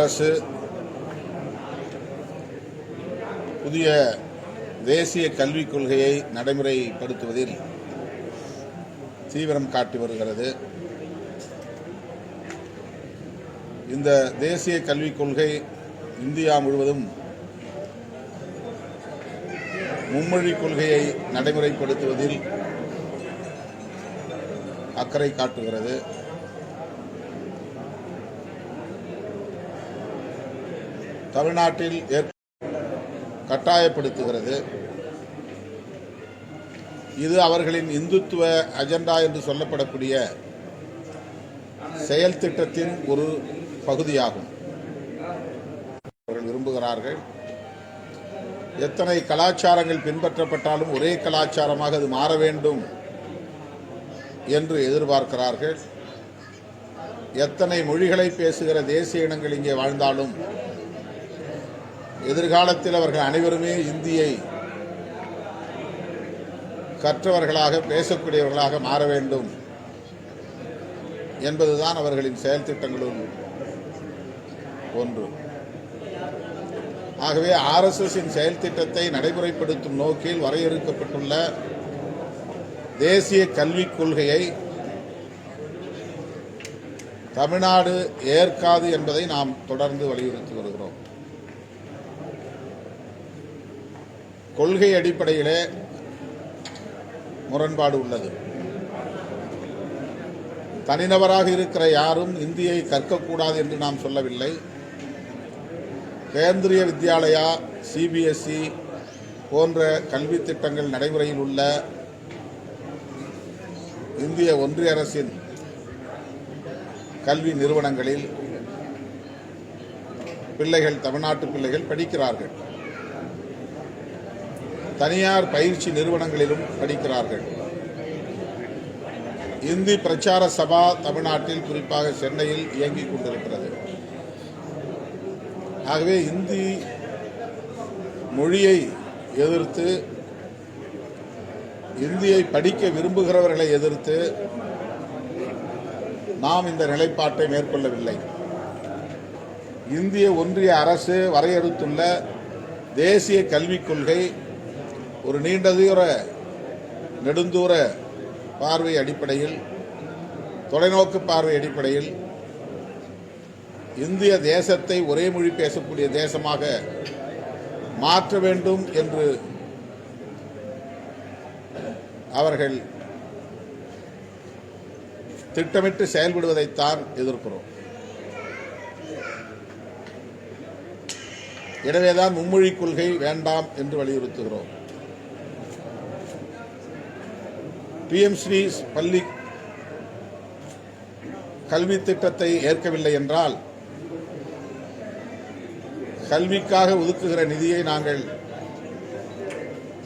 அரசு புதிய தேசிய கல்விக் கொள்கையை நடைமுறைப்படுத்துவதில் தீவிரம் காட்டி வருகிறது. இந்த தேசிய கல்விக் கொள்கை இந்தியா முழுவதும் மும்மொழி கொள்கையை நடைமுறைப்படுத்துவதில் அக்கறை காட்டுகிறது. தமிழ்நாட்டில் ஏற்- கட்டாயப்படுத்துகிறது. இது அவர்களின் இந்துத்துவ அஜெண்டா என்று சொல்லப்படக்கூடிய செயல் திட்டத்தின் ஒரு பகுதியாகும். அவர்கள் விரும்புகிறார்கள். எத்தனை கலாச்சாரங்கள் பின்பற்றப்பட்டாலும் ஒரே கலாச்சாரமாக அது மாற வேண்டும் என்று எதிர்பார்க்கிறார்கள். எத்தனை மொழிகளை பேசுகிற தேசிய இனங்கள் இங்கே வாழ்ந்தாலும் எதிர்காலத்தில் அவர்கள் அனைவருமே இந்தியை கற்றவர்களாக பேசக்கூடியவர்களாக மாற வேண்டும் என்பதுதான் அவர்களின் செயல் திட்டங்களுள் ஒன்று. ஆகவே ஆர்எஸ்எஸின் செயல் திட்டத்தை நடைமுறைப்படுத்தும் நோக்கில் வரையறுக்கப்பட்டுள்ள தேசிய கல்விக் கொள்கையை தமிழ்நாடு ஏற்காது என்பதை நாம் தொடர்ந்து வலியுறுத்தி வருகிறோம். கொள்கை அடிப்படையிலே முரண்பாடு உள்ளது. தனிநபராக இருக்கிற யாரும் இந்தியை கற்கக்கூடாது என்று நாம் சொல்லவில்லை. கேந்திரிய வித்யாலயா சிபிஎஸ்இ போன்ற கல்வி திட்டங்கள் நடைமுறையில் உள்ள இந்திய ஒன்றிய அரசின் கல்வி நிறுவனங்களில் பிள்ளைகள் தமிழ்நாட்டு பிள்ளைகள் படிக்கிறார்கள். தனியார் பயிற்சி நிறுவனங்களிலும் படிக்கிறார்கள். இந்தி பிரச்சார சபா தமிழ்நாட்டில் குறிப்பாக சென்னையில் இயங்கிக் கொண்டிருக்கிறது. ஆகவே இந்தி மொழியை எதிர்த்து இந்தியை படிக்க விரும்புகிறவர்களை எதிர்த்து நாம் இந்த நிலைப்பாட்டை மேற்கொள்ளவில்லை. இந்திய ஒன்றிய அரசு வரையறுத்துள்ள தேசிய கல்விக் கொள்கை ஒரு நீண்ட தூர நெடுந்தூர பார்வை அடிப்படையில் தொலைநோக்கு பார்வை அடிப்படையில் இந்திய தேசத்தை ஒரே மொழி பேசக்கூடிய தேசமாக மாற்ற வேண்டும் என்று அவர்கள் திட்டமிட்டு செயல்படுவதைத்தான் எதிர்க்கிறோம். எனவேதான் மும்மொழி கொள்கை வேண்டாம் என்று வலியுறுத்துகிறோம். பிஎம் ஸ்ரீ பள்ளி கல்வி திட்டத்தை ஏற்கவில்லை என்றால் கல்விக்காக ஒதுக்குகிற நிதியை நாங்கள்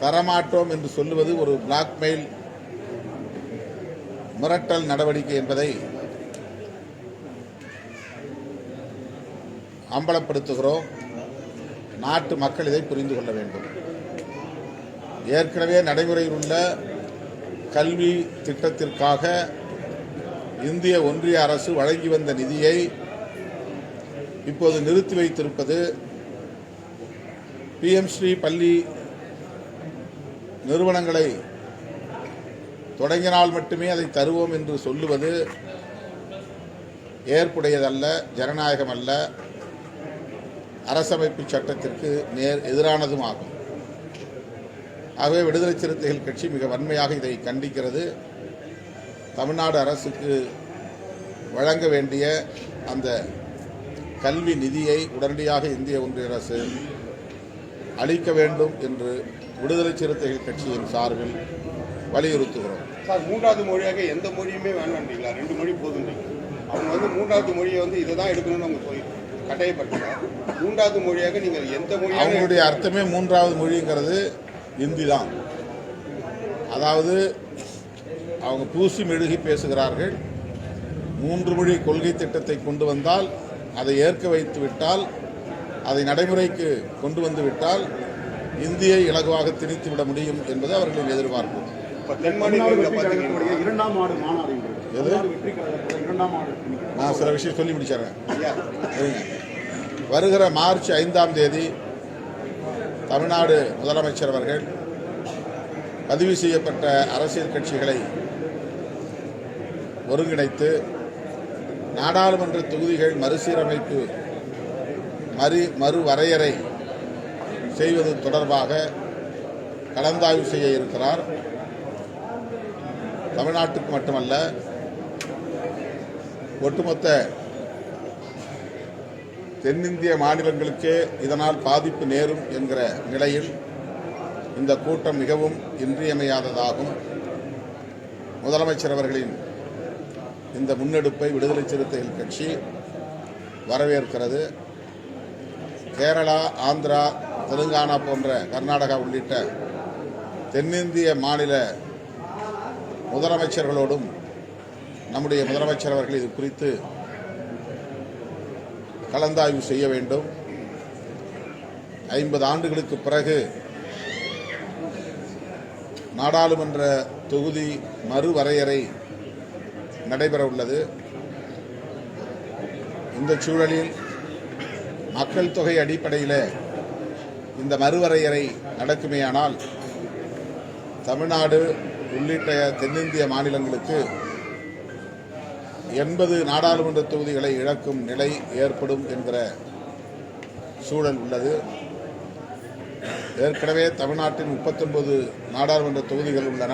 தரமாட்டோம் என்று சொல்லுவது ஒரு பிளாக்மெயில் மிரட்டல் நடவடிக்கை என்பதை அம்பலப்படுத்துகிறோம். நாட்டு மக்கள் இதை புரிந்து கொள்ள வேண்டும். ஏற்கனவே நடைமுறையில் உள்ள கல்வி திட்டத்திற்காக இந்திய ஒன்றிய அரசு வழங்கி வந்த நிதியை இப்போது நிறுத்தி வைத்திருப்பது பிஎம்ஸ்ரீ பள்ளி நிறுவனங்களை தொடங்கினால் மட்டுமே அதை தருவோம் என்று சொல்லுவது ஏற்புடையதல்ல ஜனநாயகம் அல்ல அரசமைப்பு சட்டத்திற்கு நேர் எதிரானதும் ஆகும். ஆகவே விடுதலை சிறுத்தைகள் கட்சி மிக வன்மையாக இதை கண்டிக்கிறது. தமிழ்நாடு அரசுக்கு வழங்க வேண்டிய அந்த கல்வி நிதியை உடனடியாக இந்திய ஒன்றிய அரசு அளிக்க வேண்டும் என்று விடுதலை சிறுத்தைகள் கட்சியின் சார்பில் வலியுறுத்துகிறோம். சார் மூன்றாவது மொழியாக எந்த மொழியுமே வேண்டாம்ன்றீங்களா ரெண்டு மொழி போதும் அவங்க வந்து மூன்றாவது மொழியை வந்து இதை தான் எடுக்கணும்னு அவங்க சொல்லி கட்டாயப்படுத்தல. மூன்றாவது மொழியாக நீங்கள் எந்த மொழியாக அவங்களுடைய அர்த்தமே மூன்றாவது மொழிங்கிறது. இந்தி தான் அதாவது அவங்க பூசி மெழுகி பேசுகிறார்கள். மூன்று மொழி கொள்கை திட்டத்தை கொண்டு வந்தால் அதை ஏற்க வைத்து விட்டால் அதை நடைமுறைக்கு கொண்டு வந்து விட்டால் இந்தியை இலகுவாக திணித்து விட முடியும் என்பது அவர்களின் எதிர்பார்ப்பு. நான் சில விஷயம் சொல்லி முடிச்சிடுறேன். வருகிற மார்ச் ஐந்தாம் தேதி தமிழ்நாடு முதலமைச்சர் அவர்கள் பதிவு செய்யப்பட்ட அரசியல் கட்சிகளை ஒருங்கிணைத்து நாடாளுமன்ற தொகுதிகள் மறுசீரமைப்பு மறு மறுவரையறை செய்வது தொடர்பாக கலந்தாய்வு செய்ய இருக்கிறார். தமிழ்நாட்டுக்கு மட்டுமல்ல ஒட்டுமொத்த தென்னிந்திய மாநிலங்களுக்கே இதனால் பாதிப்பு நேரும் என்கிற நிலையில் இந்த கூட்டம் மிகவும் இன்றியமையாததாகும். முதலமைச்சர் அவர்களின் இந்த முன்னெடுப்பை விடுதலை சிறுத்தைகள் கட்சி வரவேற்கிறது. கேரளா ஆந்திரா தெலுங்கானா போன்ற கர்நாடகா உள்ளிட்ட தென்னிந்திய மாநில முதலமைச்சர்களோடும் நம்முடைய முதலமைச்சர் அவர்கள் இது குறித்து கலந்தாய்வு செய்ய வேண்டும். ஐம்பது ஆண்டுகளுக்கு பிறகு நாடாளுமன்ற தொகுதி மறுவரையறை நடைபெற உள்ளது இந்த சூழலில் மக்கள் தொகை அடிப்படையில் இந்த மறுவரையறை நடக்குமேயானால் தமிழ்நாடு உள்ளிட்ட தென்னிந்திய மாநிலங்களுக்கு எண்பது நாடாளுமன்ற தொகுதிகளை இழக்கும் நிலை ஏற்படும் என்கிற சூழல் உள்ளது. ஏற்கனவே தமிழ்நாட்டின் முப்பத்தொன்பது நாடாளுமன்ற தொகுதிகள் உள்ளன.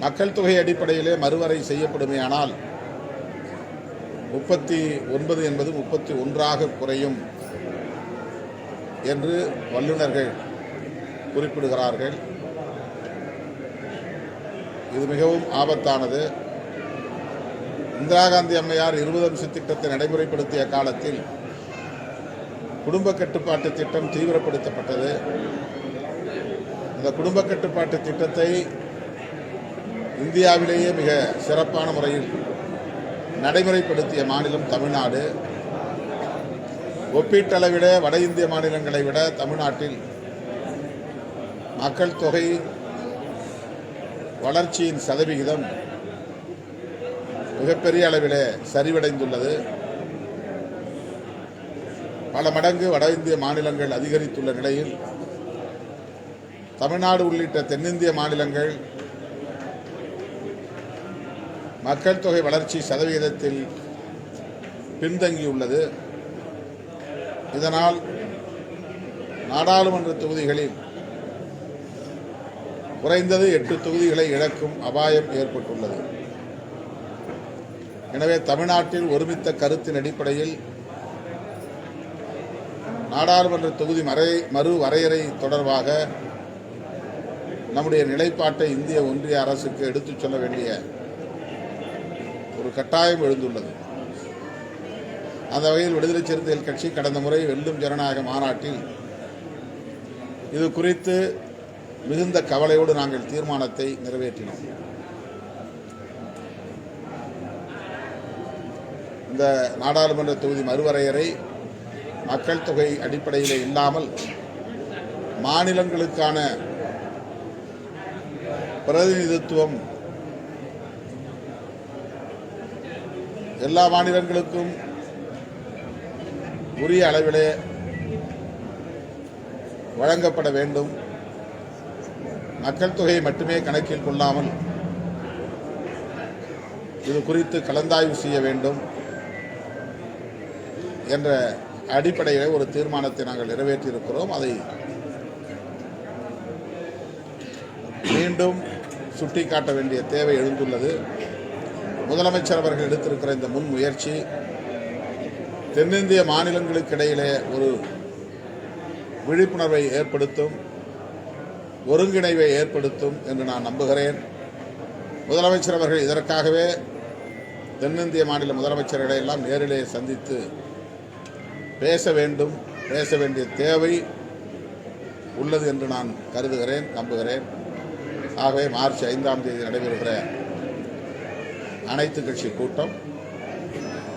மக்கள் தொகை அடிப்படையிலே மறுவரை செய்யப்படுமேயானால் முப்பத்தி ஒன்பது என்பது முப்பத்தி ஒன்றாக குறையும் என்று வல்லுநர்கள் குறிப்பிடுகிறார்கள். இது மிகவும் ஆபத்தானது. இந்திரா காந்தி அம்மையார் இருபது அம்ச திட்டத்தை நடைமுறைப்படுத்திய காலத்தில் குடும்ப கட்டுப்பாட்டு திட்டம் தீவிரப்படுத்தப்பட்டது. இந்த குடும்ப கட்டுப்பாட்டு திட்டத்தை இந்தியாவிலேயே மிக சிறப்பான முறையில் நடைமுறைப்படுத்திய மாநிலம் தமிழ்நாடு. ஒப்பீட்டளவிட வட இந்திய மாநிலங்களை விட தமிழ்நாட்டில் மக்கள் தொகை வளர்ச்சியின் சதவிகிதம் மிகப்பெரிய அளவிலே சரிவடைந்துள்ளது. பல மடங்கு வட இந்திய மாநிலங்கள் அதிகரித்துள்ள நிலையில் தமிழ்நாடு உள்ளிட்ட தென்னிந்திய மாநிலங்கள் மக்கள் தொகை வளர்ச்சி சதவிகிதத்தில் பின்தங்கியுள்ளது. இதனால் நாடாளுமன்ற தொகுதிகளில் குறைந்தது எட்டு தொகுதிகளை இழக்கும் அபாயம் ஏற்பட்டுள்ளது. எனவே தமிழ்நாட்டில் ஒருமித்த கருத்தின் அடிப்படையில் நாடாளுமன்ற தொகுதி மறை மறு வரையறை தொடர்பாக நம்முடைய நிலைப்பாட்டை இந்திய ஒன்றிய அரசுக்கு எடுத்துச் சொல்ல வேண்டிய ஒரு கட்டாயம் எழுந்துள்ளது. அந்த வகையில் விடுதலை சிறுத்தைகள் கட்சி கடந்த முறை வெல்லும் ஜனநாயக மாநாட்டில் இது குறித்து மிகுந்த கவலையோடு நாங்கள் தீர்மானத்தை நிறைவேற்றினோம். இந்த நாடாளுமன்ற தொகுதி மறுவரையறை மக்கள் தொகை அடிப்படையில் இல்லாமல் மாநிலங்களுக்கான பிரதிநிதித்துவம் எல்லா மாநிலங்களுக்கும் உரிய அளவிலே வழங்கப்பட வேண்டும். மக்கள் தொகையை மட்டுமே கணக்கில் கொள்ளாமல் இது குறித்து கலந்தாய்வு செய்ய வேண்டும். என்ற அடிப்படையில் ஒரு தீர்மானத்தை நாங்கள் நிறைவேற்றியிருக்கிறோம். அதை மீண்டும் சுட்டிக்காட்ட வேண்டிய தேவை எழுந்துள்ளது. முதலமைச்சர் அவர்கள் எடுத்திருக்கிற இந்த முன் முயற்சி தென்னிந்திய மாநிலங்களுக்கு இடையிலே ஒரு விழிப்புணர்வை ஏற்படுத்தும் ஒருங்கிணைவை ஏற்படுத்தும் என்று நான் நம்புகிறேன். முதலமைச்சர் அவர்கள் இதற்காகவே தென்னிந்திய மாநில முதலமைச்சர்களை எல்லாம் நேரிலே சந்தித்து பேச வேண்டும் பேச வேண்டிய தேவை உள்ளது என்று நான் கருதுகிறேன் நம்புகிறேன். ஆகவே மார்ச் ஐந்தாம் தேதி நடைபெறுகிற அனைத்து கட்சி கூட்டம்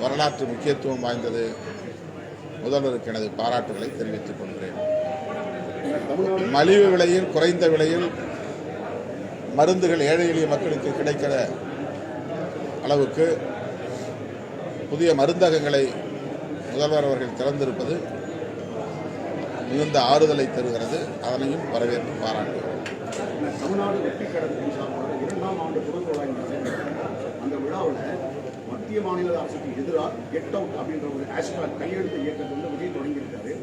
வரலாற்று முக்கியத்துவம் வாய்ந்தது. முதல்வருக்கு எனது பாராட்டுகளை தெரிவித்துக் கொள்கிறேன். மலிவு விலையில் குறைந்த விலையில் மருந்துகள் ஏழை எளிய மக்களுக்கு கிடைக்கிற அளவுக்கு புதிய மருந்தகங்களை முதல்வர் அவர்கள் திறந்திருப்பது மிகுந்த ஆறுதலை தருகிறது. அதனையும் வரவேற்பு பாராட்டுகிறோம். தமிழ்நாடு வெற்றி கழகத்தின் சார்பாக இரண்டாம் ஆண்டு விழா அந்த விழாவில் மத்திய மாநில அரசுக்கு எதிராக கெட் அவுட் அப்படின்ற ஒரு ஹேஷ்டாக் கையெழுத்து இயக்கத்தை வந்து விஜய் தொடங்கியிருக்காரு.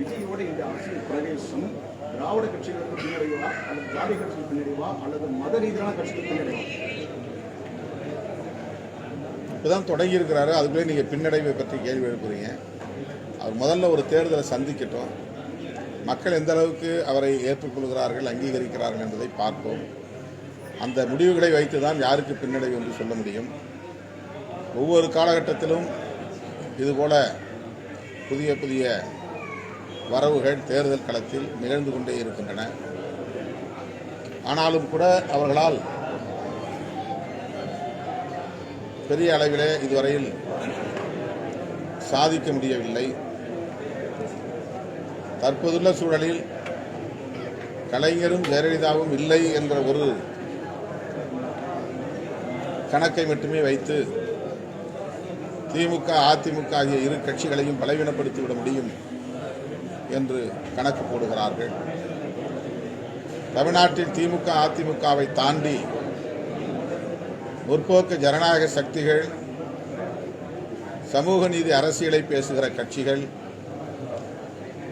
விஜயோட இந்த அரசியல் பிரவேசம் திராவிட கட்சிகளுக்கு பின்னடைவா அல்லது ஜாதி கட்சிகள் பின்னடைவா அல்லது மத ரீதியான கட்சிகள் பின்னடைவா? இப்போதான் தொடங்கியிருக்கிறாரு. அதுக்குள்ளே நீங்கள் பின்னடைவை பற்றி கேள்வி எழுப்புறீங்க. அவர் முதல்ல ஒரு தேர்தலை சந்திக்கட்டும். மக்கள் எந்த அளவுக்கு அவரை ஏற்றுக்கொள்கிறார்கள் அங்கீகரிக்கிறார்கள் என்பதை பார்ப்போம். அந்த முடிவுகளை வைத்து தான் யாருக்கு பின்னடைவு என்று சொல்ல முடியும். ஒவ்வொரு காலகட்டத்திலும் இதுபோல புதிய புதிய வரவுகள் தேர்தல் களத்தில் நிகழ்ந்து கொண்டே இருக்கின்றன. ஆனாலும் கூட அவர்களால் பெரிய அளவிலே இதுவரையில் சாதிக்க முடியவில்லை. தற்போதுள்ள சூழலில் கலைஞரும் ஜெயலலிதாவும் இல்லை என்ற ஒரு கணக்கை மட்டுமே வைத்து திமுக அதிமுக ஆகிய இரு கட்சிகளையும் பலவீனப்படுத்திவிட முடியும் என்று கணக்கு போடுகிறார்கள். தமிழ்நாட்டில் திமுக அதிமுகவை தாண்டி முற்போக்கு ஜனநாயக சக்திகள் சமூக நீதி அரசியலை பேசுகிற கட்சிகள்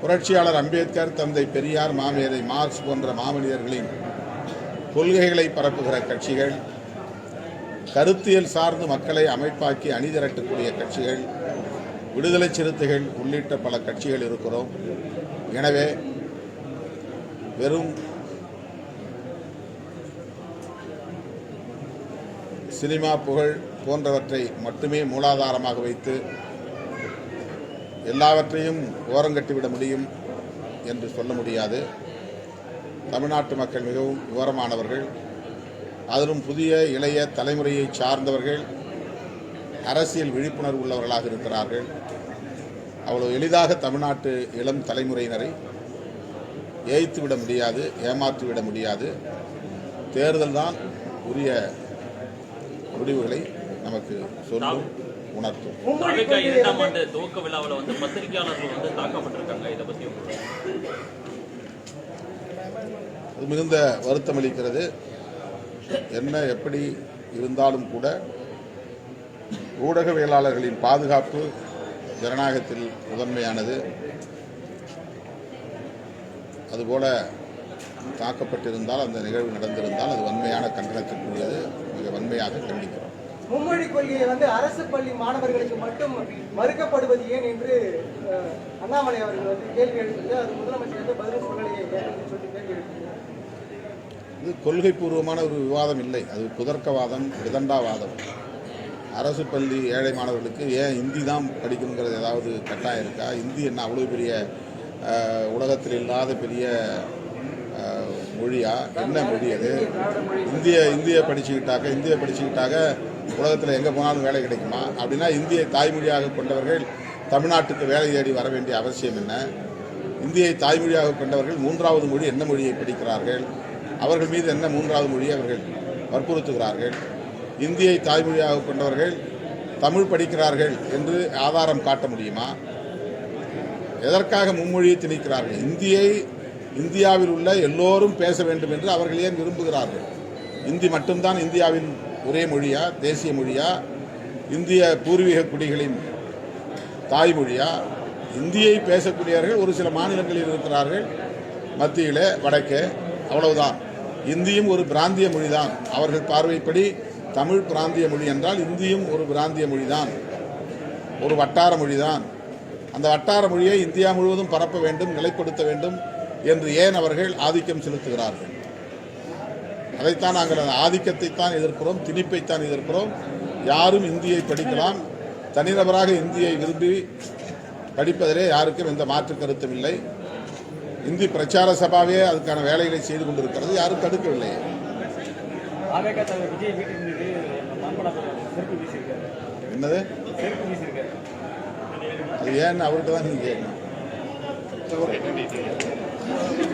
புரட்சியாளர் அம்பேத்கர் தந்தை பெரியார் மாமேதை மார்க்ஸ் போன்ற மாமனிதர்களின் கொள்கைகளை பரப்புகிற கட்சிகள் கருத்தியல் சார்ந்து மக்களை அமைப்பாக்கி அணிதிரட்டக்கூடிய கட்சிகள் விடுதலை சிறுத்தைகள் உள்ளிட்ட பல கட்சிகள் இருக்கிறோம். எனவே வெறும் சினிமா புகழ் போன்றவற்றை மட்டுமே மூலாதாரமாக வைத்து எல்லாவற்றையும் ஓரங்கட்டிவிட முடியும் என்று சொல்ல முடியாது. தமிழ்நாட்டு மக்கள் மிகவும் விவரமானவர்கள் அதிலும் புதிய இளைய தலைமுறையை சார்ந்தவர்கள் அரசியல் விழிப்புணர்வு உள்ளவர்களாக இருக்கிறார்கள். அவ்வளோ எளிதாக தமிழ்நாட்டு இளம் தலைமுறையினரை ஏய்த்து விட முடியாது ஏமாற்றிவிட முடியாது. தேர்தல் தான் உரிய முடிவுகளை நமக்கு சொல்லும் உணர்த்தும். இரண்டாம் ஆண்டு துவக்க விழாவில் வந்து பத்திரிகையாளர்கள் வந்து தாக்கப்பட்டிருக்காங்க. இதை அது மிகுந்த வருத்தம் அளிக்கிறது. என்ன எப்படி இருந்தாலும் கூட ஊடகவியலாளர்களின் பாதுகாப்பு ஜனநாயகத்தில் முதன்மையானது. அதுபோல தாக்கப்பட்டிருந்தால் அந்த நிகழ்வு நடந்திருந்தால் அது வன்மையான கண்டனத்திற்குரியது மிக வன்மையாக கண்டிக்கிறோம். மும்மொழி கொள்கையை வந்து அரசு பள்ளி மாணவர்களுக்கு மட்டும் மறுக்கப்படுவது ஏன் என்று அண்ணாமலை அவர்கள் வந்து கேள்வி எழுப்பியது. அது முதலமைச்சர் வந்து பதில் சொல்லலையே ஏன் என்று சொல்லி கேள்வி எழுப்பினார். இது கொள்கை பூர்வமான ஒரு விவாதம் இல்லை. அது குதர்க்கவாதம் விதண்டாவாதம் அரசு பள்ளி ஏழை மாணவர்களுக்கு ஏன் ஹிந்தி தான் படிக்கணுங்கிறது ஏதாவது கட்டாயம் இருக்கா? ஹிந்தி என்ன அவ்வளோ பெரிய உலகத்தில் இல்லாத பெரிய மொழியா? என்ன மொழி அது? இந்திய இந்திய படிச்சுக்கிட்டாக்க இந்திய படிச்சுக்கிட்டாக்க உலகத்தில் எங்கே போனாலும் வேலை கிடைக்குமா? அப்படின்னா இந்தியை தாய்மொழியாக கொண்டவர்கள் தமிழ்நாட்டுக்கு வேலை தேடி வர வேண்டிய அவசியம் என்ன? இந்தியை தாய்மொழியாக கொண்டவர்கள் மூன்றாவது மொழி என்ன மொழியை படிக்கிறார்கள்? அவர்கள் மீது என்ன மூன்றாவது மொழியை அவர்கள் வற்புறுத்துகிறார்கள்? இந்தியை தாய்மொழியாக கொண்டவர்கள் தமிழ் படிக்கிறார்கள் என்று ஆதாரம் காட்ட முடியுமா? எதற்காக மும்மொழியை திணிக்கிறார்கள்? இந்தியை இந்தியாவில் உள்ள எல்லோரும் பேச வேண்டும் என்று அவர்கள் ஏன் விரும்புகிறார்கள்? இந்தி மட்டும்தான் இந்தியாவின் ஒரே மொழியா தேசிய மொழியா? இந்திய பூர்வீக குடிகளின் தாய்மொழியா? இந்தியை பேசக்கூடியவர்கள் ஒரு சில மாநிலங்களில் இருக்கிறார்கள். மத்தியிலே வடக்கே அவ்வளவுதான். இந்தியும் ஒரு பிராந்திய மொழிதான். அவர்கள் பார்வைப்படி தமிழ் பிராந்திய மொழி என்றால் இந்தியும் ஒரு பிராந்திய மொழிதான். ஒரு வட்டார மொழிதான். அந்த வட்டார மொழியை இந்தியா முழுவதும் பரப்ப வேண்டும் நிலைப்படுத்த வேண்டும். என்று ஏன் அவர்கள் ஆதிக்கம் செலுத்துகிறார்கள்? அதைத்தான் நாங்கள் அந்த ஆதிக்கத்தைத்தான் எதிர்க்கிறோம் திணிப்பைத்தான் எதிர்க்கிறோம். யாரும் இந்தியை படிக்கலாம் தனிநபராக இந்தியை விரும்பி படிப்பதிலே யாருக்கும் எந்த மாற்று கருத்தும் இல்லை. இந்தி பிரச்சார சபாவே அதுக்கான வேலைகளை செய்து கொண்டிருக்கிறது யாரும் தடுக்கவில்லை. என்னது? அது ஏன்னு அவர்கிட்ட தான் நீங்கள் கேட்கணும்? Yeah.